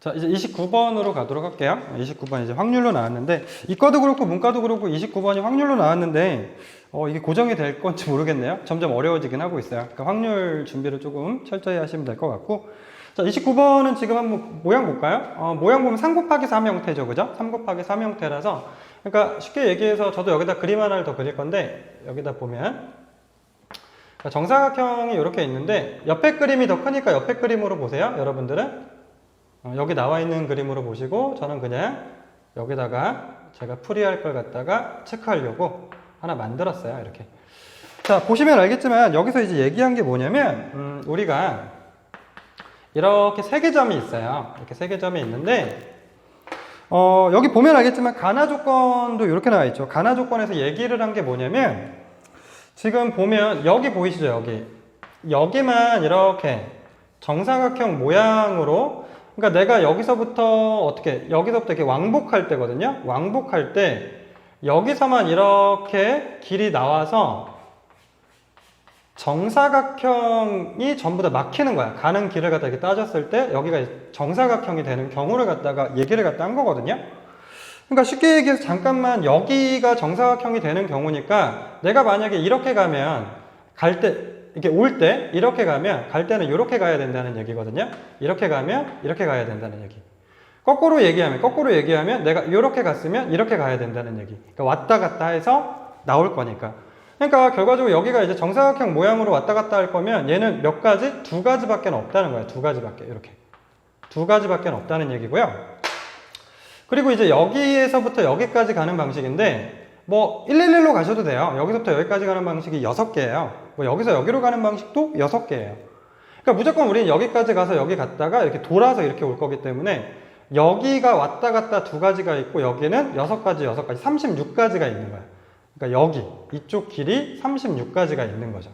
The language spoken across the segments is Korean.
자, 이제 29번으로 가도록 할게요. 29번 이제 확률로 나왔는데, 이과도 그렇고 문과도 그렇고 29번이 확률로 나왔는데, 어, 이게 고정이 될 건지 모르겠네요. 점점 어려워지긴 하고 있어요. 그러니까 확률 준비를 조금 철저히 하시면 될 것 같고. 자, 29번은 지금 한번 모양 볼까요? 어, 모양 보면 3 곱하기 3 형태죠. 그죠? 3 곱하기 3 형태라서. 그러니까 쉽게 얘기해서 저도 여기다 그림 하나를 더 그릴 건데, 여기다 보면. 정사각형이 이렇게 있는데, 옆에 그림이 더 크니까 옆에 그림으로 보세요. 여러분들은. 어, 여기 나와 있는 그림으로 보시고 저는 그냥 여기다가 제가 풀이할 걸 갖다가 체크하려고 하나 만들었어요 이렇게. 자 보시면 알겠지만 여기서 이제 얘기한 게 뭐냐면 음, 우리가 이렇게 세 개 점이 있어요. 이렇게 세 개 점이 있는데 어, 여기 보면 알겠지만 가나 조건도 이렇게 나와 있죠. 가나 조건에서 얘기를 한 게 뭐냐면 지금 보면 여기 보이시죠 여기? 여기만 이렇게 정사각형 모양으로 그러니까 내가 여기서부터 어떻게 여기서부터 이렇게 왕복할 때거든요. 왕복할 때 여기서만 이렇게 길이 나와서 정사각형이 전부 다 막히는 거야. 가는 길을 갖다 이렇게 따졌을 때 여기가 정사각형이 되는 경우를 갖다가 얘기를 갖다 한 거거든요. 그러니까 쉽게 얘기해서 잠깐만 여기가 정사각형이 되는 경우니까 내가 만약에 이렇게 가면 갈 때 이렇게 올 때 이렇게 가면 갈 때는 이렇게 가야 된다는 얘기거든요. 이렇게 가면 이렇게 가야 된다는 얘기. 거꾸로 얘기하면 거꾸로 얘기하면 내가 이렇게 갔으면 이렇게 가야 된다는 얘기. 그러니까 왔다 갔다 해서 나올 거니까. 그러니까 결과적으로 여기가 이제 정사각형 모양으로 왔다 갔다 할 거면 얘는 몇 가지? 두 가지밖에 없다는 거야. 두 가지밖에 이렇게. 두 가지밖에 없다는 얘기고요. 그리고 이제 여기에서부터 여기까지 가는 방식인데 뭐 111로 가셔도 돼요. 여기서부터 여기까지 가는 방식이 6개예요. 뭐 여기서 여기로 가는 방식도 6개예요. 그러니까 무조건 우리는 여기까지 가서 여기 갔다가 이렇게 돌아서 이렇게 올 거기 때문에 여기가 왔다 갔다 두 가지가 있고 여기는 6가지, 6가지, 36가지가 있는 거야. 그러니까 여기 이쪽 길이 36가지가 있는 거죠.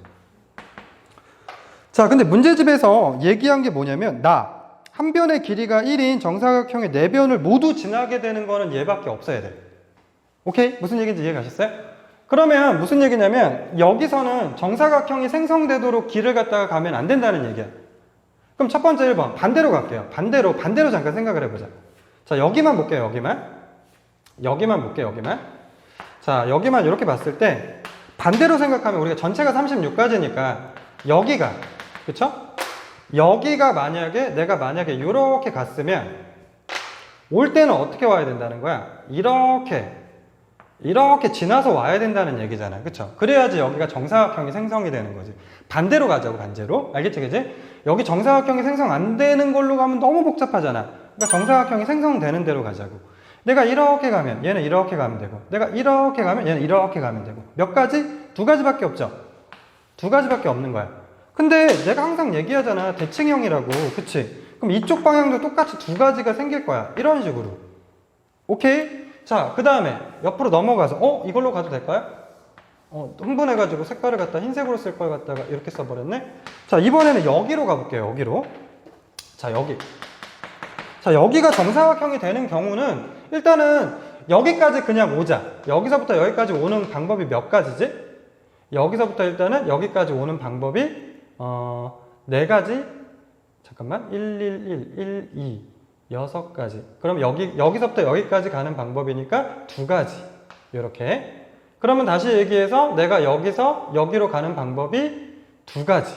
자, 근데 문제집에서 얘기한 게 뭐냐면 나 한 변의 길이가 1인 정사각형의 네 변을 모두 지나게 되는 거는 얘밖에 없어야 돼. 오케이? 무슨 얘기인지 이해 가셨어요? 그러면 무슨 얘기냐면 여기서는 정사각형이 생성되도록 길을 갖다가 가면 안 된다는 얘기야. 그럼 첫 번째 1번 반대로 갈게요. 반대로 반대로 잠깐 생각을 해보자. 자 여기만 볼게요. 여기만 여기만 볼게요. 여기만 자 여기만 이렇게 봤을 때 반대로 생각하면 우리가 전체가 36가지니까 여기가 그쵸? 여기가 만약에 내가 만약에 이렇게 갔으면 올 때는 어떻게 와야 된다는 거야? 이렇게 이렇게 지나서 와야 된다는 얘기잖아요. 그쵸? 그래야지 여기가 정사각형이 생성이 되는 거지. 반대로 가자고, 반대로. 알겠지, 그지? 여기 정사각형이 생성 안 되는 걸로 가면 너무 복잡하잖아. 그러니까 정사각형이 생성되는 대로 가자고. 내가 이렇게 가면 얘는 이렇게 가면 되고, 내가 이렇게 가면 얘는 이렇게 가면 되고. 몇 가지? 두 가지밖에 없죠? 두 가지밖에 없는 거야. 근데 내가 항상 얘기하잖아. 대칭형이라고. 그치? 그럼 이쪽 방향도 똑같이 두 가지가 생길 거야. 이런 식으로. 오케이? 자, 그 다음에 옆으로 넘어가서, 어? 이걸로 가도 될까요? 어, 흥분해가지고 색깔을 갖다 흰색으로 쓸 걸 갖다가 이렇게 써버렸네? 자, 이번에는 여기로 가볼게요, 여기로. 자, 여기. 자, 여기가 정사각형이 되는 경우는 일단은 여기까지 그냥 오자. 여기서부터 여기까지 오는 방법이 몇 가지지? 여기서부터 일단은 여기까지 오는 방법이, 어, 네 가지? 잠깐만. 111, 1, 2. 여섯 가지. 그럼 여기, 여기서부터 여기까지 가는 방법이니까 두 가지. 이렇게. 그러면 다시 얘기해서 내가 여기서 여기로 가는 방법이 두 가지.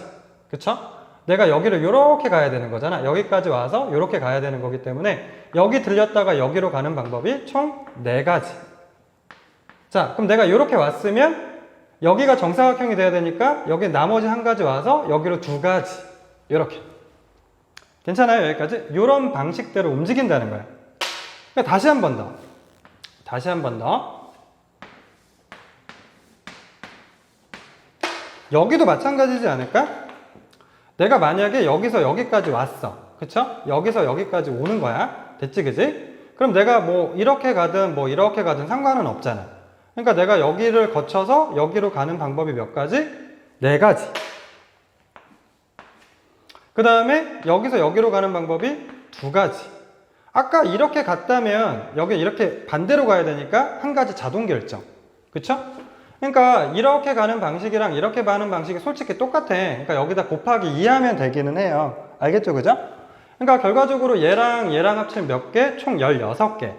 그쵸? 내가 여기를 이렇게 가야 되는 거잖아. 여기까지 와서 이렇게 가야 되는 거기 때문에 여기 들렸다가 여기로 가는 방법이 총 네 가지. 자, 그럼 내가 이렇게 왔으면 여기가 정사각형이 돼야 되니까 여기 나머지 한 가지 와서 여기로 두 가지. 이렇게. 괜찮아요? 여기까지? 이런 방식대로 움직인다는 거야. 그러니까 다시 한 번 더. 다시 한 번 더. 여기도 마찬가지지 않을까? 내가 만약에 여기서 여기까지 왔어. 그쵸? 여기서 여기까지 오는 거야. 됐지, 그지? 그럼 내가 뭐 이렇게 가든 뭐 이렇게 가든 상관은 없잖아. 그러니까 내가 여기를 거쳐서 여기로 가는 방법이 몇 가지? 네 가지. 그 다음에 여기서 여기로 가는 방법이 두 가지. 아까 이렇게 갔다면 여기 이렇게 반대로 가야 되니까 한 가지 자동 결정. 그쵸? 그러니까 이렇게 가는 방식이랑 이렇게 가는 방식이 솔직히 똑같아. 그러니까 여기다 곱하기 2 하면 되기는 해요. 알겠죠? 그죠? 그러니까 결과적으로 얘랑 얘랑 합치면 몇 개? 총 16개.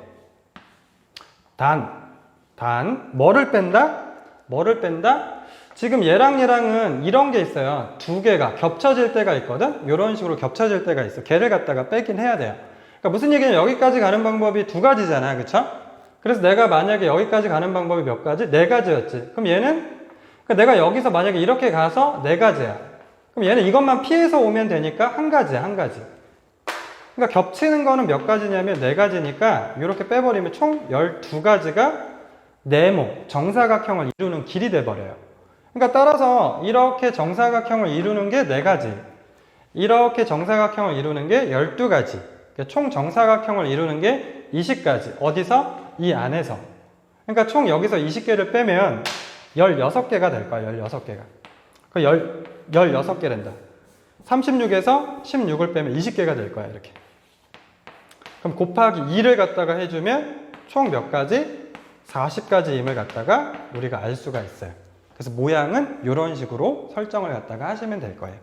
단, 단, 뭐를 뺀다? 뭐를 뺀다? 지금 얘랑 얘랑은 이런 게 있어요. 두 개가 겹쳐질 때가 있거든? 이런 식으로 겹쳐질 때가 있어. 걔를 갖다가 빼긴 해야 돼요. 그러니까 무슨 얘기냐? 여기까지 가는 방법이 두 가지잖아. 그쵸? 그래서 내가 만약에 여기까지 가는 방법이 몇 가지? 네 가지였지. 그럼 얘는? 그러니까 내가 여기서 만약에 이렇게 가서 네 가지야. 그럼 얘는 이것만 피해서 오면 되니까 한 가지야, 한 가지. 그러니까 겹치는 거는 몇 가지냐면 네 가지니까 이렇게 빼버리면 총 12가지가 네모, 정사각형을 이루는 길이 돼버려요. 그러니까 따라서 이렇게 정사각형을 이루는 게네 가지. 이렇게 정사각형을 이루는 게 12가지. 그러니까 총 정사각형을 이루는 게 20가지. 어디서? 이 안에서. 그러니까 총 여기서 20개를 빼면 16개가 될 거야, 16개가. 그 10, 16개 된다. 36에서 16을 빼면 20개가 될 거야, 이렇게. 그럼 곱하기 2를 갖다가 해주면 총 몇 가지? 40가지임을 갖다가 우리가 알 수가 있어요. 그래서 모양은 이런 식으로 설정을 갖다가 하시면 될 거예요.